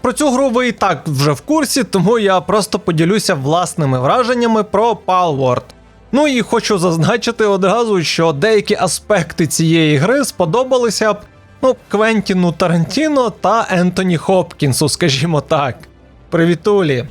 Про цю гру ви і так вже в курсі, тому я просто поділюся власними враженнями про Palworld. Ну і хочу зазначити одразу, що деякі аспекти цієї гри сподобалися б ну, Квентіну Тарантіно та Ентоні Хопкінсу, скажімо так. Привітулі!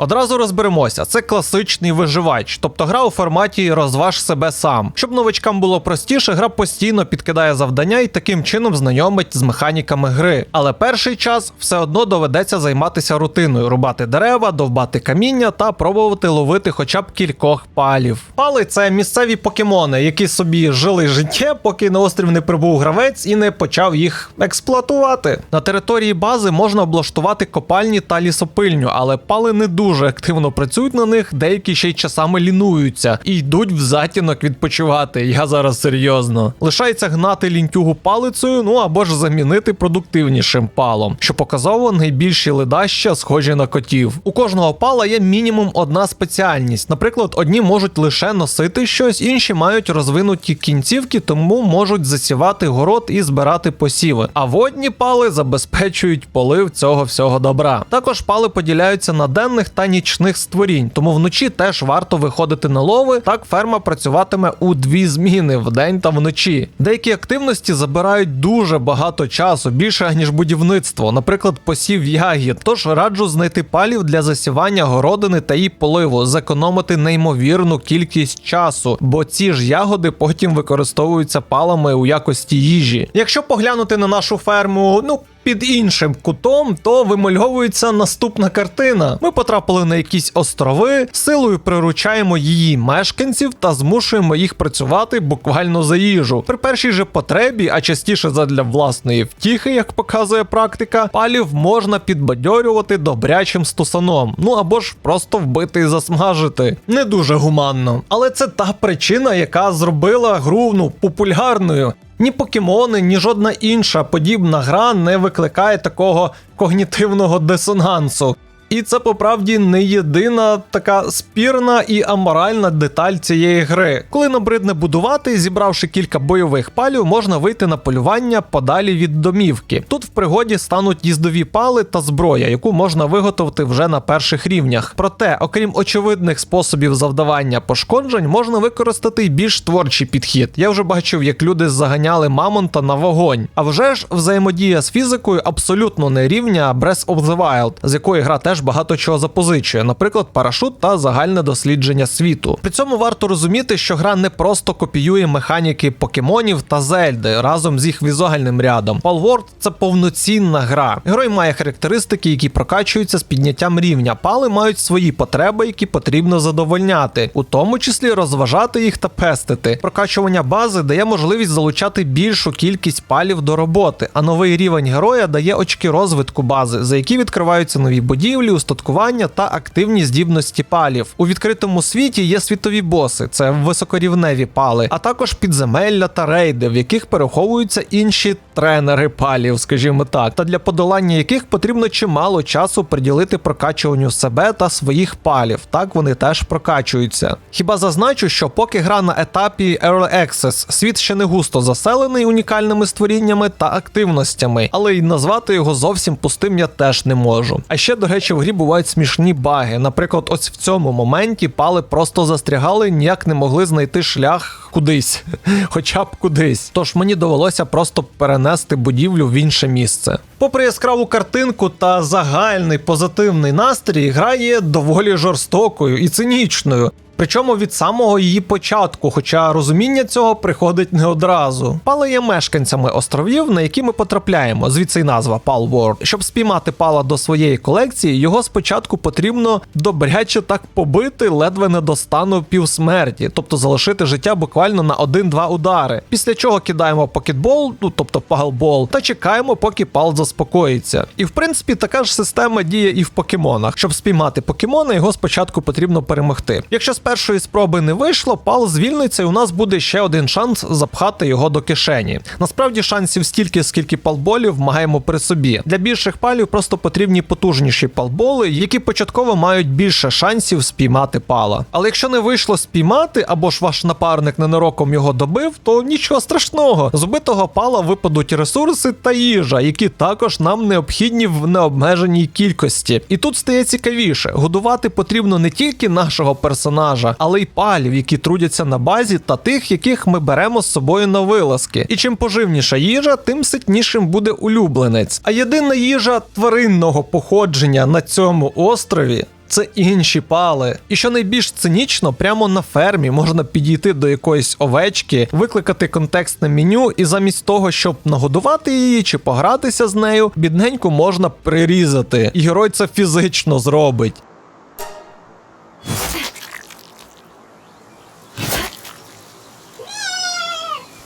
Одразу розберемося, це класичний виживач, тобто гра у форматі розваж себе сам. Щоб новачкам було простіше, гра постійно підкидає завдання і таким чином знайомить з механіками гри. Але перший час все одно доведеться займатися рутиною: рубати дерева, довбати каміння та пробувати ловити хоча б кількох палів. Пали це місцеві покемони, які собі жили життя, поки на острів не прибув гравець і не почав їх експлуатувати. На території бази можна облаштувати копальні та лісопильню, але пали не дуже активно працюють на них, деякі ще й часами лінуються і йдуть в затінок відпочивати. Я зараз серйозно. Лишається гнати лінтюгу палицею, ну або ж замінити продуктивнішим палом, що показово найбільші ледаща схожі на котів. У кожного пала є мінімум одна спеціальність. Наприклад, одні можуть лише носити щось, інші мають розвинуті кінцівки, тому можуть засівати город і збирати посіви. А водні пали забезпечують полив цього всього добра. Також пали поділяються на денних та нічних створінь, тому вночі теж варто виходити на лови. Так ферма працюватиме у дві зміни вдень та вночі. Деякі активності забирають дуже багато часу, більше ніж будівництво, наприклад, посів ягід. Тож раджу знайти палів для засівання городини та її поливу, зекономити неймовірну кількість часу, бо ці ж ягоди потім використовуються палами у якості їжі. Якщо поглянути на нашу ферму, ну. Під іншим кутом, то вимальовується наступна картина. Ми потрапили на якісь острови, силою приручаємо її мешканців та змушуємо їх працювати буквально за їжу. При першій же потребі, а частіше задля власної втіхи, як показує практика, палів можна підбадьорювати добрячим стусаном, ну або ж просто вбити і засмажити. Не дуже гуманно. Але це та причина, яка зробила гру ну популярною. Ні покемони, ні жодна інша подібна гра не викликає такого когнітивного дисонансу. І це по правді не єдина така спірна і аморальна деталь цієї гри. Коли набридне будувати, зібравши кілька бойових палів, можна вийти на полювання подалі від домівки. Тут в пригоді стануть їздові пали та зброя, яку можна виготовити вже на перших рівнях. Проте, окрім очевидних способів завдавання пошкоджень, можна використати й більш творчий підхід. Я вже бачив, як люди заганяли мамонта на вогонь. А вже ж взаємодія з фізикою абсолютно не рівня Breath of the Wild, з якої гра теж багато чого запозичує, наприклад, парашут та загальне дослідження світу. При цьому варто розуміти, що гра не просто копіює механіки покемонів та зельди разом з їх візуальним рядом. Palworld – це повноцінна гра. Герой має характеристики, які прокачуються з підняттям рівня. Пали мають свої потреби, які потрібно задовольняти, у тому числі розважати їх та пестити. Прокачування бази дає можливість залучати більшу кількість палів до роботи, а новий рівень героя дає очки розвитку бази, за які відкриваються нові будівлі, устаткування та активні здібності палів. У відкритому світі є світові боси, це високорівневі пали, а також підземелля та рейди, в яких переховуються інші тренери палів, скажімо так, та для подолання яких потрібно чимало часу приділити прокачуванню себе та своїх палів. Так вони теж прокачуються. Хіба зазначу, що поки гра на етапі Early Access, світ ще не густо заселений унікальними створіннями та активностями, але й назвати його зовсім пустим я теж не можу. А ще, до речі, в грі бувають смішні баги. Наприклад, ось в цьому моменті пали просто застрягали, ніяк не могли знайти шлях кудись, хоча б кудись. Тож мені довелося просто перенести будівлю в інше місце. Попри яскраву картинку та загальний позитивний настрій, гра є доволі жорстокою і цинічною. Причому від самого її початку, хоча розуміння цього приходить не одразу. Пали є мешканцями островів, на які ми потрапляємо, звідси й назва Pal World. Щоб спіймати пала до своєї колекції, його спочатку потрібно добряче так побити, ледве не до стану півсмерті, тобто залишити життя буквально на 1-2 удари. Після чого кидаємо покетбол, ну тобто палбол, та чекаємо, поки пал заспокоїться. І в принципі така ж система діє і в покемонах. Щоб спіймати покемона, його спочатку потрібно перемогти. Якщо першої спроби не вийшло, пал звільниться, і у нас буде ще один шанс запхати його до кишені. Насправді шансів стільки, скільки палболів маємо при собі. Для більших палів просто потрібні потужніші палболи, які початково мають більше шансів спіймати пала. Але якщо не вийшло спіймати, або ж ваш напарник ненароком його добив, то нічого страшного. З убитого пала випадуть ресурси та їжа, які також нам необхідні в необмеженій кількості. І тут стає цікавіше: годувати потрібно не тільки нашого персонажа, але й палів, які трудяться на базі, та тих, яких ми беремо з собою на вилазки. І чим поживніша їжа, тим ситнішим буде улюбленець. А єдина їжа тваринного походження на цьому острові. Це інші пали. І що найбільш цинічно, прямо на фермі можна підійти до якоїсь овечки, викликати контекстне меню, і замість того, щоб нагодувати її чи погратися з нею, бідненьку можна прирізати. І герой це фізично зробить.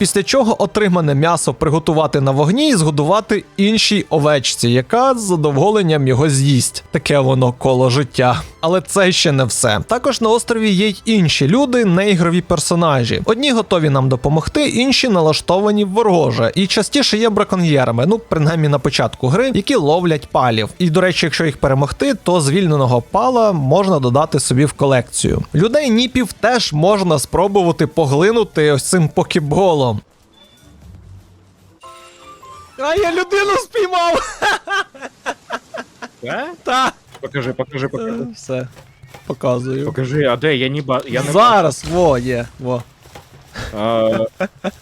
Після чого отримане м'ясо приготувати на вогні і згодувати іншій овечці, яка з задоволенням його з'їсть. Таке воно коло життя. Але це ще не все. Також на острові є й інші люди, неігрові персонажі. Одні готові нам допомогти, інші налаштовані вороже. І частіше є браконьєрами, ну принаймні на початку гри, які ловлять палів. І до речі, якщо їх перемогти, то звільненого пала можна додати собі в колекцію. Людей ніпів теж можна спробувати поглинути ось цим покеболом. А я людину спіймав! Да? Та Покажи, покажи, покажи. все. Показую. Покажи, а де я не ба. Я не Зараз, во, є, во.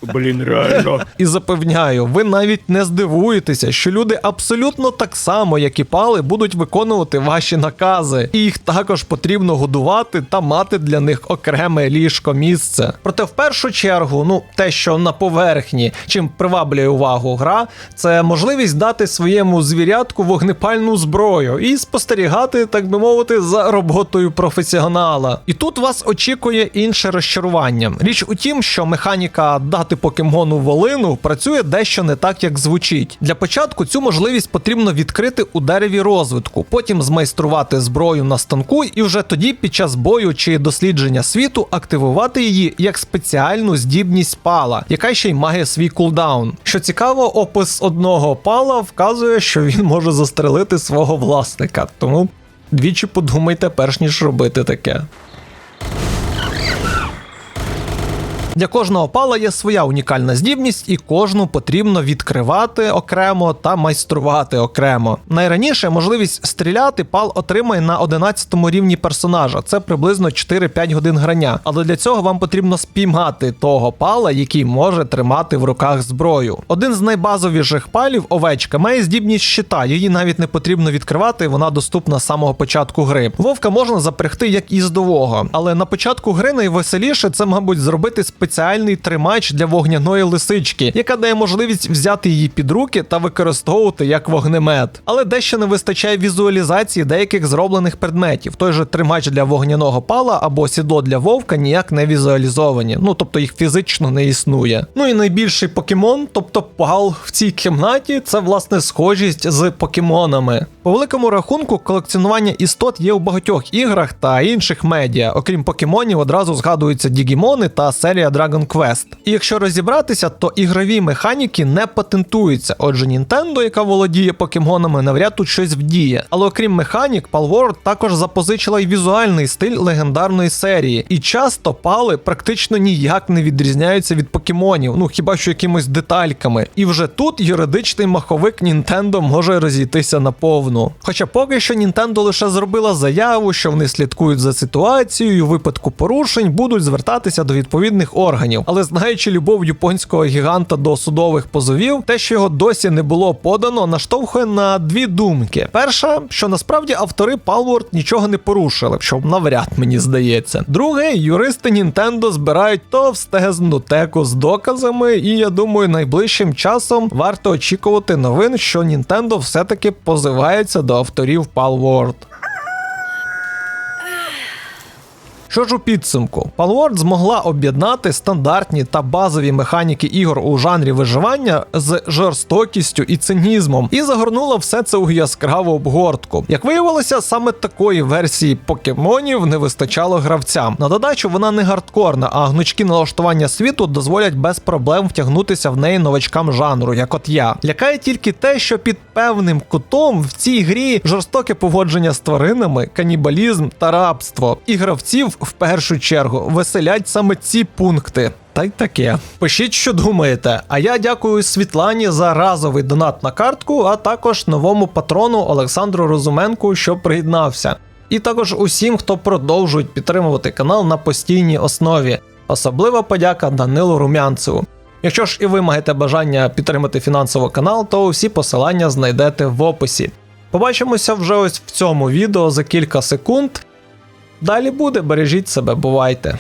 Блін, реально. І запевняю, ви навіть не здивуєтеся, що люди абсолютно так само, як і пали, будуть виконувати ваші накази, і їх також потрібно годувати та мати для них окреме ліжко місце. Проте в першу чергу, ну те, що на поверхні, чим приваблює увагу гра, це можливість дати своєму звірятку вогнепальну зброю і спостерігати, так би мовити, за роботою професіонала. І тут вас очікує інше розчарування. Річ у тім, що механіка дати покемону волину працює дещо не так, як звучить. Для початку цю можливість потрібно відкрити у дереві розвитку, потім змайструвати зброю на станку, і вже тоді, під час бою чи дослідження світу, активувати її як спеціальну здібність пала, яка ще й має свій кулдаун. Що цікаво, опис одного пала вказує, що він може застрелити свого власника. Тому двічі подумайте, перш ніж робити таке. Для кожного пала є своя унікальна здібність, і кожну потрібно відкривати окремо та майструвати окремо. Найраніше можливість стріляти пал отримає на 11 рівні персонажа. Це приблизно 4-5 годин грання. Але для цього вам потрібно спіймати того пала, який може тримати в руках зброю. Один з найбазовіших палів, овечка, має здібність щита. Її навіть не потрібно відкривати, вона доступна з самого початку гри. Вовка можна запрягти як їздового, але на початку гри найвеселіше це, мабуть, зробити спеціальний тримач для вогняної лисички, яка дає можливість взяти її під руки та використовувати як вогнемет. Але дещо не вистачає візуалізації деяких зроблених предметів. Той же тримач для вогняного пала або сідло для вовка ніяк не візуалізовані. Ну тобто їх фізично не існує. Ну і найбільший покемон, тобто пал в цій кімнаті, це власне схожість з покемонами. По великому рахунку, колекціонування істот є у багатьох іграх та інших медіа. Окрім покемонів, одразу згадуються Дігімони та серія Dragon Quest. І якщо розібратися, то ігрові механіки не патентуються. Отже, Nintendo, яка володіє покемонами, навряд тут щось вдіє. Але окрім механік, Palworld також запозичила й візуальний стиль легендарної серії. І часто пали практично ніяк не відрізняються від покемонів, ну хіба що якимось детальками. І вже тут юридичний маховик Nintendo може розійтися наповну. Хоча поки що Nintendo лише зробила заяву, що вони слідкують за ситуацією, і у випадку порушень будуть звертатися до відповідних органів. Але знаючи любов японського гіганта до судових позовів, те, що його досі не було подано, наштовхує на дві думки: перша, що насправді автори Palworld нічого не порушили, що навряд мені здається. Друге, юристи Nintendo збирають товстезну теку з доказами, і я думаю, найближчим часом варто очікувати новин, що Nintendo все-таки позивається до авторів Palworld. Що ж у підсумку, Palworld змогла об'єднати стандартні та базові механіки ігор у жанрі виживання з жорстокістю і цинізмом, і загорнула все це у яскраву обгортку. Як виявилося, саме такої версії покемонів не вистачало гравцям. На додачу вона не гардкорна, а гнучкі налаштування світу дозволять без проблем втягнутися в неї новачкам жанру, як от я. Лякає тільки те, що під певним кутом в цій грі жорстоке поводження з тваринами, канібалізм та рабство. І гравців в першу чергу веселять саме ці пункти. Та й таке. Пишіть, що думаєте. А я дякую Світлані за разовий донат на картку, а також новому патрону Олександру Розуменку, що приєднався. І також усім, хто продовжують підтримувати канал на постійній основі. Особлива подяка Данилу Румянцеву. Якщо ж і ви маєте бажання підтримати фінансово канал, то усі посилання знайдете в описі. Побачимося вже ось в цьому відео за кілька секунд. Далі буде, бережіть себе, бувайте.